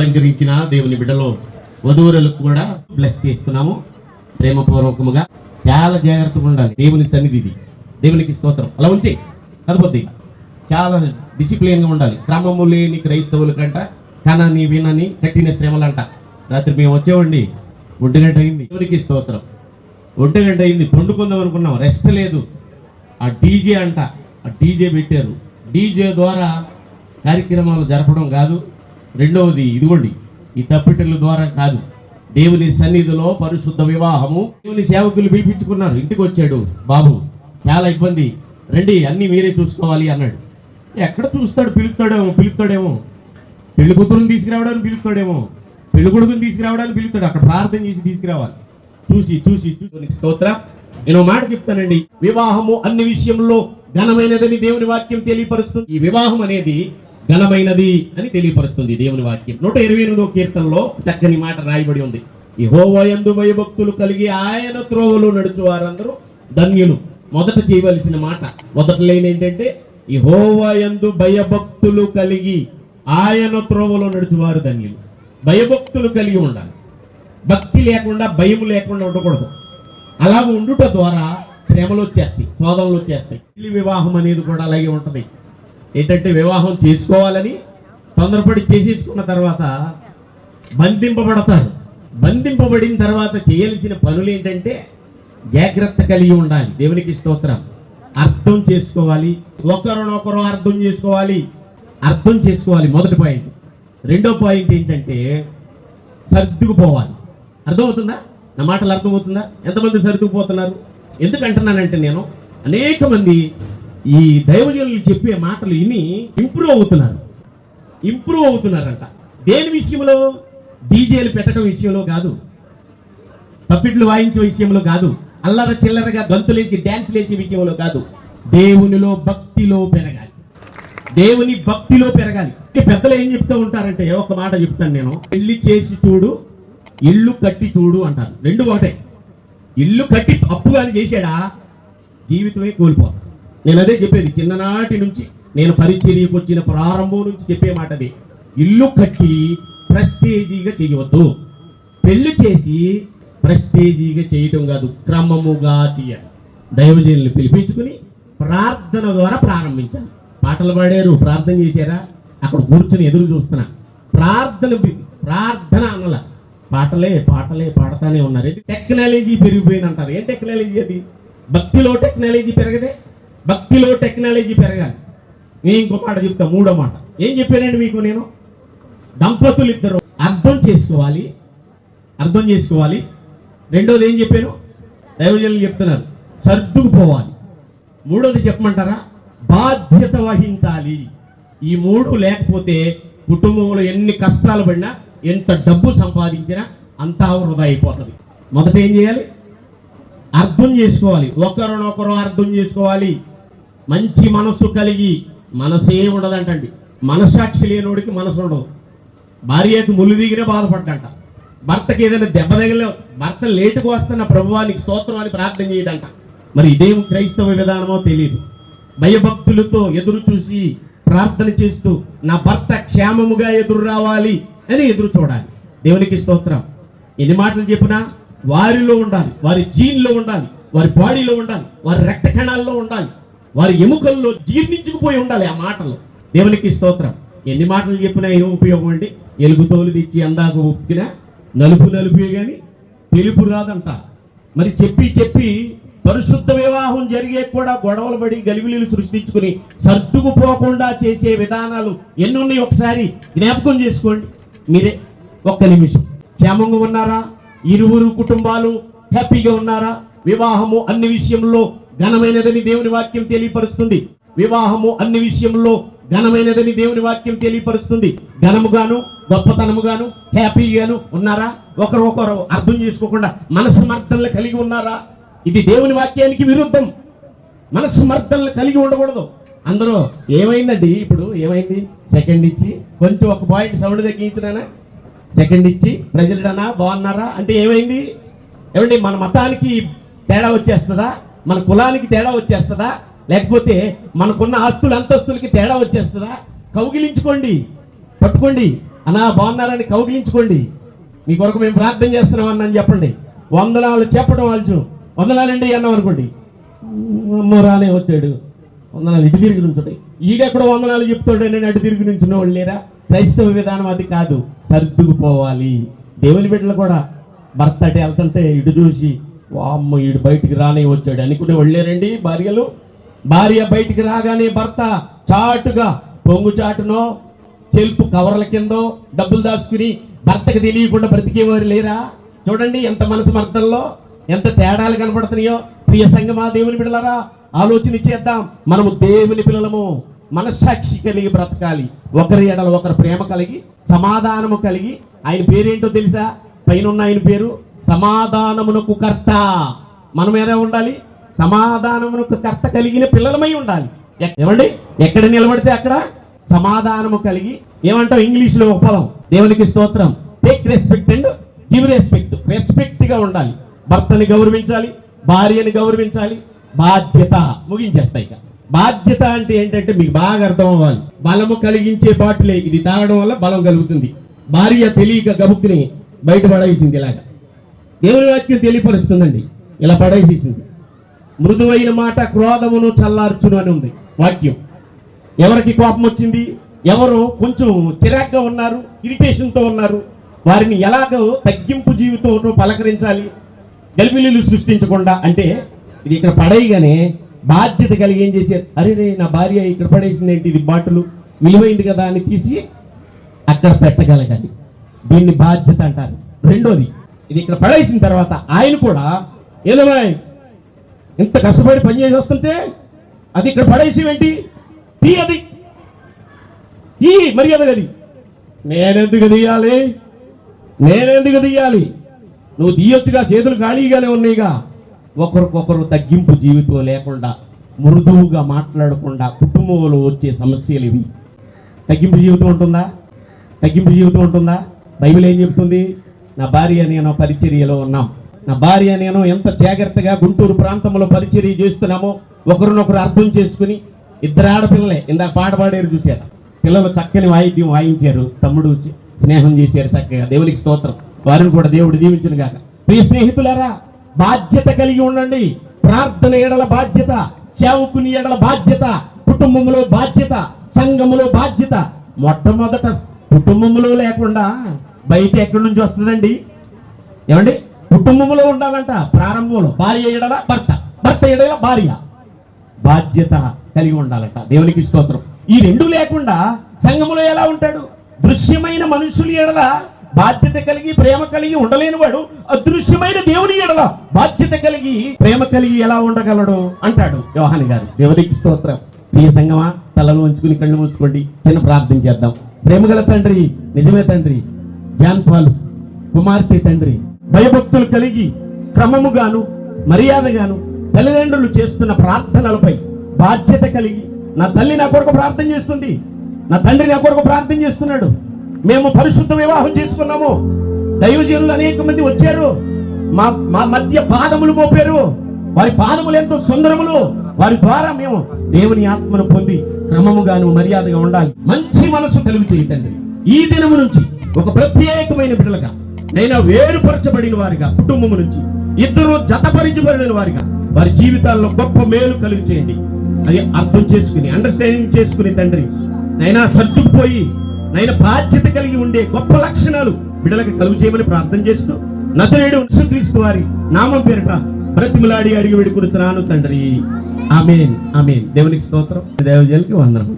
అలంకరించిన దేవుని బిడ్డలో వధువులకు కూడా బ్లెస్ చేస్తున్నాము. ప్రేమపూర్వకముగా చాలా జాగ్రత్తగా ఉండాలి. దేవుని సన్నిధిది. దేవునికి స్తోత్రం. అలా ఉంచి కదపొద్ది చాలా డిసిప్లిన్గా ఉండాలి. క్రమము లేని క్రైస్తవుల కంట కనని వినని కట్టిన శ్రమలంట. రాత్రి మేము వచ్చేవండి ఒంటిగంట అయింది. దేవునికి స్తోత్రం. ఒంటిగంట అయింది. పండుకుందాం అనుకున్నాం. రెస్ట్ లేదు. ఆ డీజే అంట ఆ డీజే పెట్టారు. డీజే ద్వారా కార్యక్రమాలు జరపడం కాదు. రెండవది ఇదిగోండి ఈ తప్పిటల ద్వారా కాదు దేవుని సన్నిధిలో పరిశుద్ధ వివాహము. దేవుని సేవకులు పిలిపించుకున్నారు ఇంటికి వచ్చాడు బాబు చాలా ఇబ్బంది. రండి అన్ని మీరే చూసుకోవాలి అన్నాడు. ఎక్కడ చూస్తాడు? పిలుపుతాడేమో పిలుస్తాడేమో. పెళ్ళి కూతురుని తీసుకురావడానికి పిలుస్తాడేమో. పెళ్ళి కొడుకుని తీసుకురావడానికి పిలుస్తాడు. అక్కడ ప్రార్థన చేసి తీసుకురావాలి. చూసి చూసి చూసి. స్తోత్ర. నేను మాట చెప్తానండి. వివాహము అన్ని విషయంలో ఘనమైనదని దేవుని వాక్యం తెలియపరుస్తుంది. ఈ వివాహం అనేది ఘనమైనది అని తెలియపరుస్తుంది దేవుని వాక్యం. నూట ఇరవై ఎనిమిదో కీర్తనలో చక్కని మాట రాయబడి ఉంది. ఈ హోవయందు భయభక్తులు కలిగి ఆయన త్రోవలో నడుచు వారందరూ ధన్యులు. మొదట చేయవలసిన మాట మొదట లేని ఏంటంటే ఈ హోవయందు భయభక్తులు కలిగి ఆయన త్రోవలో నడుచువారు ధన్యులు. భయభక్తులు కలిగి ఉండాలి. భక్తి లేకుండా భయం లేకుండా ఉండకూడదు. అలా ఉండుట ద్వారా శ్రమలు వచ్చేస్తాయి శోధనలు వచ్చేస్తాయి. వివాహం అనేది కూడా అలాగే ఉంటుంది. ఏంటంటే వివాహం చేసుకోవాలని తొందరపడి చేసేసుకున్న తర్వాత బంధింపబడతారు. బంధింపబడిన తర్వాత చేయాల్సిన పనులు ఏంటంటే జాగ్రత్త కలిగి ఉండాలి. దేవునికి స్తోత్రం. అర్థం చేసుకోవాలి. ఒకరినొకరు అర్థం చేసుకోవాలి. అర్థం చేసుకోవాలి. మొదటి పాయింట్. రెండో పాయింట్ ఏంటంటే సర్దుకుపోవాలి. అర్థమవుతుందా? నా మాటలు అర్థమవుతుందా? ఎంతమంది సర్దుకుపోతున్నారు? ఎందుకంటున్నానంటే నేను అనేక మంది ఈ దైవజనులు చెప్పే మాటలు విని ఇంప్రూవ్ అవుతున్నారు. ఇంప్రూవ్ అవుతున్నారంట. దేని విషయంలో? డీజేలు పెట్టడం విషయంలో కాదు. పప్పిట్లు వాయించే విషయంలో కాదు. అల్లర చిల్లరగా గంతులేసి డ్యాన్స్ లేసే విషయంలో కాదు. దేవునిలో భక్తిలో పెరగాలి. దేవుని భక్తిలో పెరగాలి. పెద్దలు ఏం చెప్తూ ఉంటారంటే ఒక మాట చెప్తాను నేను. పెళ్ళి చేసి చూడు ఇల్లు కట్టి చూడు అంటారు. రెండు ఒకటే. ఇల్లు కట్టి అప్పు కానీ చేశాడా? జీవితమే కోల్పోతాడు. నేను అదే చెప్పేది. చిన్ననాటి నుంచి నేను పరిచర్యకు వచ్చిన ప్రారంభం నుంచి చెప్పే మాట అది ఇల్లు కట్టి ప్రెస్టేజీగా చేయవద్దు. పెళ్ళి చేసి ప్రెస్టేజీగా చేయటం కాదు క్రమముగా చేయాలి. దైవజనులు పిలిపించుకుని ప్రార్థన ద్వారా ప్రారంభించాలి. పాటలు పాడారు ప్రార్థన చేశారా? అక్కడ కూర్చొని ఎదురు చూస్తున్నా. ప్రార్థన ప్రార్థన అనల. పాటలే పాటలే పాడతానే ఉన్నారు. టెక్నాలజీ పెరిగిపోయింది అంటారు ఏం టెక్నాలజీ అది? భక్తిలో టెక్నాలజీ పెరగదే భక్తిలో టెక్నాలజీ పెరగాలి. నేను ఇంకో మాట చెప్తా మూడో మాట. ఏం చెప్పానండి మీకు నేను? దంపతులు ఇద్దరు. అర్థం చేసుకోవాలి. అర్థం చేసుకోవాలి. రెండోది ఏం చెప్పాను? దైవజనులు చెప్తున్నారు సర్దుకుపోవాలి. మూడోది చెప్పమంటారా? బాధ్యత వహించాలి. ఈ మూడు లేకపోతే కుటుంబంలో ఎన్ని కష్టాలు పడినా ఎంత డబ్బు సంపాదించినా అంతా వృధా అయిపోతుంది. మొదట ఏం చేయాలి? అర్థం చేసుకోవాలి. ఒకరినొకరు అర్థం చేసుకోవాలి. మంచి మనస్సు కలిగి మనసే ఉండదంటండి. మనస్సాక్షి లేనోడికి మనసు ఉండదు. భార్యకు ముళ్ళు దిగినే బాధపడ్డంట. భర్తకి ఏదైనా దెబ్బ తగిలే భర్త లేటుకు వస్తున్న ప్రభువానికి స్తోత్రం అని ప్రార్థన చేయడంట మరి ఇదేం క్రైస్తవ విధానమో తెలియదు భయభక్తులతో ఎదురు చూసి ప్రార్థన చేస్తూ నా భర్త క్షేమముగా ఎదురు రావాలి అని ఎదురు చూడాలి. దేవునికి స్తోత్రం. ఎన్ని మాటలు చెప్పినా వారిలో ఉండాలి. వారి జీన్లో ఉండాలి. వారి బాడీలో ఉండాలి. వారి రక్త కణాల్లో ఉండాలి. వారి ఎముకల్లో జీర్ణించుకుపోయి ఉండాలి ఆ మాటలు. దేవునికి స్తోత్రం. ఎన్ని మాటలు చెప్పినా ఏం ఉపయోగం అండి? ఎలుగు తోలు తెచ్చి అందాక ఉప్పినా నలుపు నలుపే కానీ తెలుపు రాదంట. మరి చెప్పి చెప్పి పరిశుద్ధ వివాహం జరిగే కూడా గొడవలు పడి గలివిలీలు సృష్టించుకుని సర్దుకుపోకుండా చేసే విధానాలు ఎన్ని ఉన్నాయి ఒకసారి జ్ఞాపకం చేసుకోండి. మీరే ఒక్క నిమిషం. క్షేమంగా ఉన్నారా? ఇరువురు కుటుంబాలు హ్యాపీగా ఉన్నారా? వివాహము అన్ని విషయంలో ఘనమైనదని దేవుని వాక్యం తెలియపరుస్తుంది. వివాహము అన్ని విషయంలో ఘనమైనదని దేవుని వాక్యం తెలియపరుస్తుంది. ఘనముగాను గొప్పతనముగాను హ్యాపీగాను ఉన్నారా? ఒకరు ఒకరు అర్థం చేసుకోకుండా మనస్మర్థనలు కలిగి ఉన్నారా? ఇది దేవుని వాక్యానికి విరుద్ధం. మనస్మర్థనలు కలిగి ఉండకూడదు. అందరూ ఏమైందండి ఇప్పుడు? ఏమైంది? సెకండ్ ఇచ్చి కొంచెం ఒక పాయింట్ సౌండ్ తగ్గించినానా సెకండ్ ఇచ్చి ప్రజలడనా? బాగున్నారా? అంటే ఏమైంది? ఏమండి మన మతానికి తేడా వచ్చేస్తుందా? మన కులానికి తేడా వచ్చేస్తుందా? లేకపోతే మనకున్న ఆస్తులు అంతస్తులకి తేడా వచ్చేస్తుందా? కౌగిలించుకోండి పట్టుకోండి. అనా బాగున్నారని కౌగిలించుకోండి. మీ కొరకు మేము ప్రార్థన చేస్తున్నాం అన్నని చెప్పండి. వందనాలు చెప్పడం వాళ్ళు వందనాలండి అన్నాం అనుకోండి. అమ్మో రానే వచ్చాడు. వందనాలు ఇటు తిరిగి నుంచుంటాయి ఈడెక్కడ వందనాలు చెప్తాడు నేను అటు తిరిగి నుంచిన వాళ్ళు లేరా? క్రైస్తవ విధానం అది కాదు. సర్దుకుపోవాలి. దేవుని బిడ్డలు కూడా భర్త అటు వెళ్తుంటే ఇటు చూసి వామ్మ ఈడు బయటికి రానే వచ్చాడు. అనుకునే వెళ్ళారండి భార్యలు? భార్య బయటికి రాగానే భర్త చాటుగా పొంగు చాటునో చెల్పు కవర్ల కిందో డబ్బులు దాచుకుని భర్తకు తెలియకుండా బ్రతికేవారు లేరా? చూడండి ఎంత మనసు మర్థంలో ఎంత తేడాలు కనపడుతున్నాయో. ప్రియ సంగమా దేవుని బిడ్డలారా ఆలోచన చేద్దాం. మనము దేవుని పిల్లలము. మనస్సాక్షి కలిగి బ్రతకాలి. ఒకరి ఎడల ఒకరి ప్రేమ కలిగి సమాధానము కలిగి. ఆయన పేరేంటో తెలుసా? పైన ఉన్న ఆయన పేరు సమాధానమునకు కర్త. మనం ఎలా ఉండాలి? సమాధానమునకు కర్త కలిగిన పిల్లలమై ఉండాలి. ఏమండి? ఎక్కడ నిలబడితే అక్కడ సమాధానము కలిగి ఏమంటాం ఇంగ్లీష్లో ఒక పదం? దేవునికి స్తోత్రం. Take respect and give respect రెస్పెక్ట్గా ఉండాలి. భర్తని గౌరవించాలి భార్యని గౌరవించాలి బాధ్యత ముగించేస్తాయి ఇక. బాధ్యత అంటే ఏంటంటే మీకు బాగా అర్థం అవ్వాలి. బలము కలిగించే బాటిలే ఇది తాగడం వల్ల బలం కలుగుతుంది. భార్య తెలియక గబుక్కుని బయటపడేసింది ఇలాగా. దేవుని వాక్యం తెలియపరుస్తుందండి. ఇలా పడేసేసింది. మృదువైన మాట క్రోధమును చల్లార్చును అని ఉంది వాక్యం. ఎవరికి కోపం వచ్చింది? ఎవరు కొంచెం చిరాగ్గా ఉన్నారు ఇరిటేషన్తో ఉన్నారు వారిని ఎలాగో తగ్గింపు జీవితంలో పలకరించాలి గలిబిల్లులు సృష్టించకుండా అంటే ఇది ఇక్కడ పడేయగానే బాధ్యత కలిగి ఏం చేశారు? అరే రే నా భార్య ఇక్కడ పడేసింది ఏంటి? ఇది బాటలు. విలువైంది కదా అని తీసి అక్కడ పెట్టగలగాలి. దీన్ని బాధ్యత అంటారు. రెండోది ఇది ఇక్కడ పడేసిన తర్వాత ఆయన కూడా ఏదోమాయ్ ఇంత కష్టపడి పని చేసి వస్తుంటే అది ఇక్కడ పడేసి ఏంటి? తీ అది. తీ మర్యాద గది నేనెందుకు తీయాలి? నేనెందుకు తీయాలి? నువ్వు తీయొచ్చుగా చేతులు ఖాళీగానే ఉన్నాయిగా ఒకరికొకరు తగ్గింపు జీవితం లేకుండా మృదువుగా మాట్లాడకుండా కుటుంబంలో వచ్చే సమస్యలు ఇవి. తగ్గింపు జీవితం ఉంటుందా? తగ్గింపు జీవితం ఉంటుందా? బైబిల్ ఏం చెప్తుంది? నా భార్య నేను పరిచర్యలో ఉన్నాం. నా భార్య నేను ఎంత జాగ్రత్తగా గుంటూరు ప్రాంతంలో పరిచర్య చేస్తున్నామో ఒకరినొకరు అర్థం చేసుకుని ఇద్దరు ఆడపిల్లలే. ఇందాక పాట పాడారు చూశారు? పిల్లలు చక్కని వాయిద్యం వాయించారు. తమ్ముడు స్నేహం చేశారు చక్కగా. దేవునికి స్తోత్రం. వారిని కూడా దేవుడు దీవించును గాక. ప్రియ స్నేహితులారా బాధ్యత కలిగి ఉండండి. ప్రార్థన ఎడల బాధ్యత సేవకుని ఎడల బాధ్యత కుటుంబంలో బాధ్యత సంఘములో బాధ్యత. మొట్టమొదట కుటుంబంలో లేకుండా బయట ఎక్కడి నుంచి వస్తుందండి? ఏమండి? కుటుంబంలో ఉండాలంట ప్రారంభంలో. భార్య ఎడల భర్త భర్త ఎడల భార్య. బాధ్యత కలిగి ఉండాలంట. దేవునికి స్తోత్రం. ఈ రెండు లేకుండా సంఘములో ఎలా ఉంటాడు? దృశ్యమైన మనుషులు ఎడల బాధ్యత కలిగి ప్రేమ కలిగి ఉండలేని వాడు అదృశ్యమైన దేవుని ఎడల బాధ్యత కలిగి ప్రేమ కలిగి ఎలా ఉండగలడు? అంటాడు యోహాని గారు. దేవునికి స్తోత్రం. ప్రియ సంగమా తలలు ఉంచుకుని కళ్ళు మూసుకోండి. చిన్న ప్రార్థన చేద్దాం. ప్రేమగల తండ్రి నిజమే తండ్రి జాన్ కుమార్తె తండ్రి భయభక్తులు కలిగి క్రమముగాను మర్యాదగాను తల్లిదండ్రులు చేస్తున్న ప్రార్థనలపై బాధ్యత కలిగి నా తల్లి నా కొరకు ప్రార్థన చేస్తుంది నా తండ్రి నా కొరకు ప్రార్థన చేస్తున్నాడు. మేము పరిశుద్ధ వివాహం చేసుకున్నాము. దైవజనులు అనేక మంది వచ్చారు. మా మా మధ్య పాదములు మోపారు. వారి పాదములు ఎంతో సుందరములు. వారి ద్వారా మేము దేవుని ఆత్మను పొంది క్రమముగాను మర్యాదగా ఉండాలి. మంచి మనసు కలుగు చేయటండి ఈ దినము నుంచి ఒక ప్రత్యేకమైన బిడ్డలుగా నేను వేరుపరచబడిన వారిగా కుటుంబము నుంచి ఇద్దరు జతపరించబడిన వారిగా వారి జీవితాల్లో గొప్ప మేలు కలుగు చేయండి. అది అర్థం చేసుకుని అండర్స్టాండింగ్ చేసుకుని తండ్రి నైనా సర్దుకుపోయి నైనా బాధ్యత కలిగి ఉండే గొప్ప లక్షణాలు బిడ్డలకు కలుగు చేయమని ప్రార్థన చేస్తూ నచనేడు క్రీస్తు వారి నామం పేరిట బ్రతిమలాడి అడిగి వేడుకున్నాను తండ్రి. Amen amen. దేవునికి స్తోత్రం. దేవజలకి వందనం